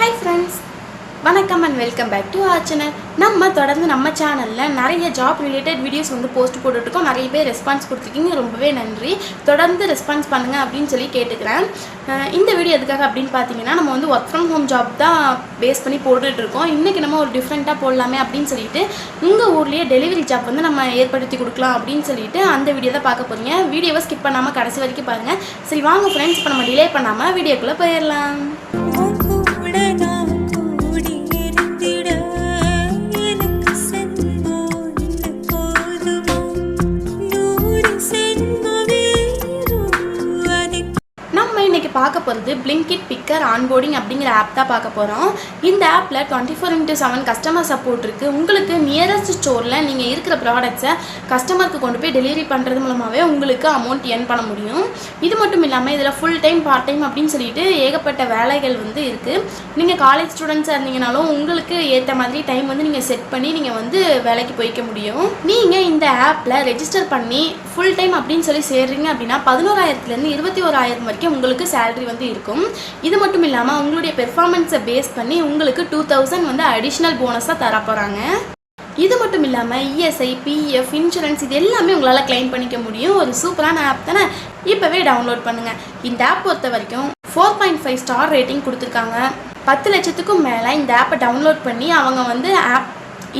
Hi friends வணக்கம் and welcome back to our channel நம்ம தொடர்ந்து நம்ம சேனலில் நிறைய ஜாப் ரிலேட்டட் வீடியோஸ் வந்து போஸ்ட் போட்டுட்ருக்கோம். நிறைய பேர் ரெஸ்பான்ஸ் கொடுத்துருக்கீங்க. ரொம்பவே நன்றி. தொடர்ந்து ரெஸ்பான்ஸ் பண்ணுங்கள் அப்படின்னு சொல்லி கேட்டுக்கிறேன். இந்த வீடியோ எதுக்காக அப்படின்னு பார்த்தீங்கன்னா நம்ம வந்து ஒர்க் ஃப்ரம் ஹோம் ஜாப் தான் பேஸ் பண்ணி போட்டுட்ருக்கோம். இன்றைக்கி நம்ம ஒரு டிஃப்ரெண்ட்டாக போடலாமே அப்படின்னு சொல்லிட்டு உங்கள் ஊர்லேயே டெலிவரி ஜாப் வந்து நம்ம ஏற்படுத்தி கொடுக்கலாம் அப்படின்னு சொல்லிட்டு அந்த வீடியோ தான் பார்க்க போகிறீங்க வீடியோவை ஸ்கிப் பண்ணாமல் கடைசி வரைக்கும் பாருங்கள் சரி வாங்க ஃப்ரெண்ட்ஸ் இப்போ நம்ம டிலே பண்ணாமல் வீடியோக்குள்ளே போயிடலாம். பார்க்க போகிறது பிளிங்கிட் பிக்கர் ஆன்போர்டிங் அப்படிங்கிற ஆப் தான் பார்க்க போகிறோம் இந்த ஆப்பில் twenty four into seven customer support இருக்குது உங்களுக்கு நியரஸ்ட் ஸ்டோரில் நீங்கள் இருக்கிற ப்ராடக்ட்ஸை கஸ்டமருக்கு கொண்டு போய் டெலிவரி பண்ணுறது மூலமாகவே உங்களுக்கு அமௌண்ட் ஏர்ன் பண்ண முடியும். இது மட்டும் இல்லாமல் இதில் ஃபுல் டைம் பார்ட் டைம் அப்படின்னு சொல்லிட்டு ஏகப்பட்ட வேலைகள் வந்து இருக்குது நீங்கள் காலேஜ் ஸ்டூடெண்ட்ஸாக இருந்தீங்கனாலும் உங்களுக்கு ஏற்ற மாதிரி டைம் வந்து நீங்கள் செட் பண்ணி நீங்கள் வந்து வேலைக்கு போய்க்க முடியும். நீங்கள் இந்த ஆப்பில் ரெஜிஸ்டர் பண்ணி ஃபுல் டைம் அப்படின்னு சொல்லி சேர்றீங்க அப்படின்னா பதினோராயிரத்துலேருந்து இருபத்தி ஓராயிரம் வரைக்கும் உங்களுக்கு சேலரி வந்து இருக்கும். இது மட்டும் இல்லாமல் உங்களுடைய பெர்ஃபார்மன்ஸை பேஸ் பண்ணி உங்களுக்கு டூ தௌசண்ட் வந்து அடிஷ்னல் போனஸாக தர போகிறாங்க இது மட்டும் இல்லாமல் இஎஸ்ஐ பிஎஃப் இன்சூரன்ஸ் இது எல்லாமே உங்களால் கிளைம் பண்ணிக்க முடியும். ஒரு சூப்பரான ஆப் தானே? இப்போவே டவுன்லோட் பண்ணுங்கள் இந்த ஆப் பொறுத்த வரைக்கும் four point five star rating கொடுத்துருக்காங்க. பத்து லட்சத்துக்கும் மேலே இந்த ஆப்பை டவுன்லோட் பண்ணி அவங்க வந்து ஆப்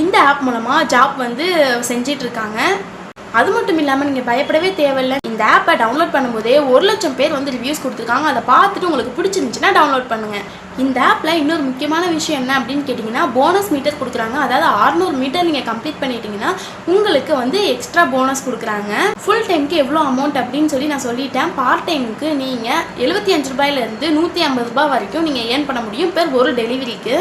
இந்த ஆப் மூலமாக ஜாப் வந்து செஞ்சிட்ருக்காங்க இருக்காங்க. அது மட்டும் இல்லாமல் நீங்கள் பயப்படவே தேவையில்லை. இந்த ஆப்பை டவுன்லோட் பண்ணும்போதே ஒரு லட்சம் பேர் வந்து ரிவ்யூஸ் கொடுத்துருக்காங்க. அதை பார்த்துட்டு உங்களுக்கு பிடிச்சிருந்துச்சுன்னா டவுன்லோட் பண்ணுங்கள் இந்த ஆப்பில் இன்னொரு முக்கியமான விஷயம் என்ன அப்படின்னு கேட்டிங்கன்னா போனஸ் மீட்டர் கொடுக்குறாங்க. அதாவது 600 மீட்டர் நீங்கள் கம்ப்ளீட் பண்ணிட்டீங்கன்னா உங்களுக்கு வந்து எக்ஸ்ட்ரா போனஸ் கொடுக்குறாங்க. ஃபுல் டைமுக்கு எவ்வளோ அமௌண்ட் அப்படின்னு சொல்லி நான் சொல்லிட்டேன். பார்ட் டைமுக்கு நீங்கள் எழுபத்தி அஞ்சு ரூபாயிலேருந்து நூற்றி ஐம்பது ரூபாய் வரைக்கும் நீங்கள் ஏர்ன் பண்ண முடியும் பெர் ஒரு டெலிவரிக்கு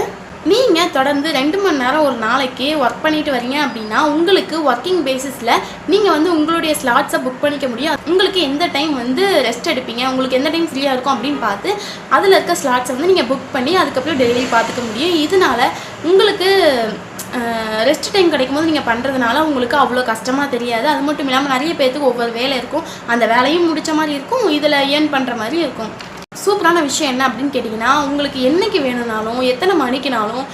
நீங்கள் தொடர்ந்து ரெண்டு மணி நேரம் ஒரு நாளைக்கு ஒர்க் பண்ணிட்டு வரீங்க அப்படின்னா உங்களுக்கு ஒர்க்கிங் பேசிஸில் நீங்கள் வந்து உங்களுடைய ஸ்லாட்ஸை புக் பண்ணிக்க முடியும். உங்களுக்கு எந்த டைம் வந்து ரெஸ்ட் எடுப்பீங்க? உங்களுக்கு எந்த டைம் ஃப்ரீயாக இருக்கும் அப்படின்னு பார்த்து அதில் இருக்க ஸ்லாட்ஸை வந்து நீங்கள் புக் பண்ணி அதுக்கப்புறம் டெய்லி பார்த்துக்க முடியும். இதனால உங்களுக்கு ரெஸ்ட் டைம் கிடைக்கும் போது நீங்கள் பண்ணுறதுனால உங்களுக்கு அவ்வளோ கஷ்டமாக தெரியாது. அது மட்டும் இல்லாமல் நிறைய பேர்த்துக்கு ஒவ்வொரு வேலை இருக்கும். அந்த வேலையும் முடித்த மாதிரி இருக்கும். இதில் ஏர்ன் பண்ணுற மாதிரி இருக்கும். சூப்பரான விஷயம் என்ன அப்படின்னு கேட்டிங்கன்னா உங்களுக்கு என்னைக்கு வேணும்னாலும் எத்தனை மணிக்குனாலும்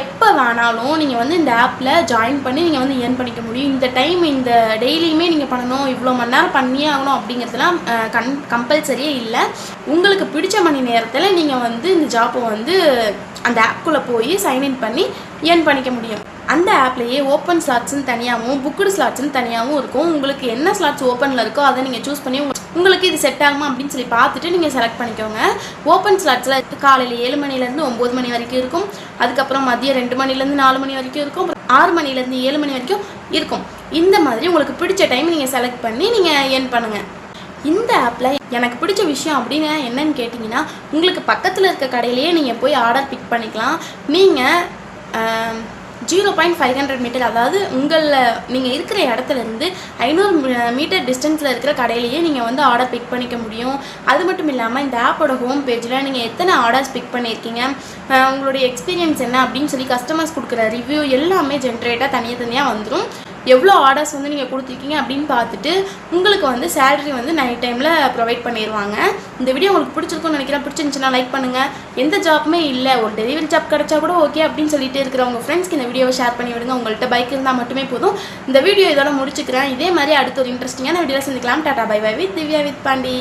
எப்போ வேணாலும் நீங்கள் வந்து இந்த ஆப்பில் ஜாயின் பண்ணி நீங்கள் வந்து ஏர்ன் பண்ணிக்க முடியும். இந்த டைம் இந்த டெய்லியுமே நீங்கள் பண்ணணும். இவ்வளோ மணி நேரம் பண்ணியே ஆகணும் அப்படிங்கிறதுலாம் கன் கம்பல்சரியே இல்லை. உங்களுக்கு பிடிச்ச மணி நேரத்தில் நீங்கள் வந்து இந்த ஜாப்பை வந்து அந்த ஆப்குள்ளே போய் சைன்இன் பண்ணி ஏர்ன் பண்ணிக்க முடியும். அந்த ஆப்லேயே ஓப்பன் ஸ்லாட்ஸ்னு தனியாகவும் புக்குடு ஸ்லாட்ஸ்னு தனியாகவும் இருக்கும். உங்களுக்கு என்ன ஸ்லாட்ஸ் ஓப்பனில் இருக்கோ அதை நீங்கள் சூஸ் பண்ணி உங்களுக்கு உங்களுக்கு இது செட் ஆகுமா அப்படின்னு சொல்லி பார்த்துட்டு நீங்கள் செலக்ட் பண்ணிக்கோங்க. ஓப்பன் ஸ்லாட்ஸில் காலையில் ஏழு மணிலேருந்து ஒம்பது மணி வரைக்கும் இருக்கும். அதுக்கப்புறம் மதியம் ரெண்டு மணிலேருந்து நாலு மணி வரைக்கும் இருக்கும். ஆறு மணிலேருந்து ஏழு மணி வரைக்கும் இருக்கும். இந்த மாதிரி உங்களுக்கு பிடிச்ச டைம் நீங்கள் செலக்ட் பண்ணி நீங்கள் ஏர்ன் பண்ணுங்கள் இந்த ஆப்பில் எனக்கு பிடிச்ச விஷயம் அப்படின்னு என்னன்னு கேட்டிங்கன்னா உங்களுக்கு பக்கத்தில் இருக்க கடையிலேயே நீங்கள் போய் ஆர்டர் பிக் பண்ணிக்கலாம். நீங்கள் zero point five hundred meter அதாவது உங்களில் நீங்கள் இருக்கிற இடத்துல இருந்து ஐநூறு மீட்டர் டிஸ்டன்ஸில் இருக்கிற கடையிலேயே நீங்கள் வந்து ஆர்டர் பிக் பண்ணிக்க முடியும். அது மட்டும் இல்லாமல் இந்த ஆப்போட ஹோம் பேஜில் நீங்கள் எத்தனை ஆர்டர்ஸ் பிக் பண்ணியிருக்கீங்க உங்களுடைய எக்ஸ்பீரியன்ஸ் என்ன? அப்படின்னு சொல்லி கஸ்டமர்ஸ் கொடுக்குற ரிவ்யூ எல்லாமே ஜென்ரேட்டாக தனியாக தனியாக வந்துடும் எவ்வளோ ஆர்டர்ஸ் வந்து நீங்கள் கொடுத்துருக்கீங்க அப்படின்னு பார்த்துட்டு உங்களுக்கு வந்து சேலரி வந்து நைட் டைமில் ப்ரொவைட் பண்ணிடுவாங்க இந்த வீடியோ உங்களுக்கு பிடிச்சிருக்கும்னு நினைக்கிறேன். பிடிச்சிருந்துச்சுன்னா லைக் பண்ணுங்கள் எந்த ஜாப்புமே இல்லை. ஒரு டெலிவரி ஜாப் கிடைச்சா கூட ஓகே அப்படின்னு சொல்லிட்டு இருக்கிற உங்கள் ஃப்ரெண்ட்ஸ்க்கு இந்த வீடியோவை ஷேர் பண்ணி விடுங்க. உங்கள்கிட்ட பைக் இருந்தால் மட்டுமே போதும். இந்த வீடியோ இதோட முடிச்சுக்கிறேன். இதே மாதிரி அடுத்த ஒரு இன்ட்ரெஸ்டிங்கான வீடியோவில் சந்திக்கலாம். Tata bye bye with Divya with Pandi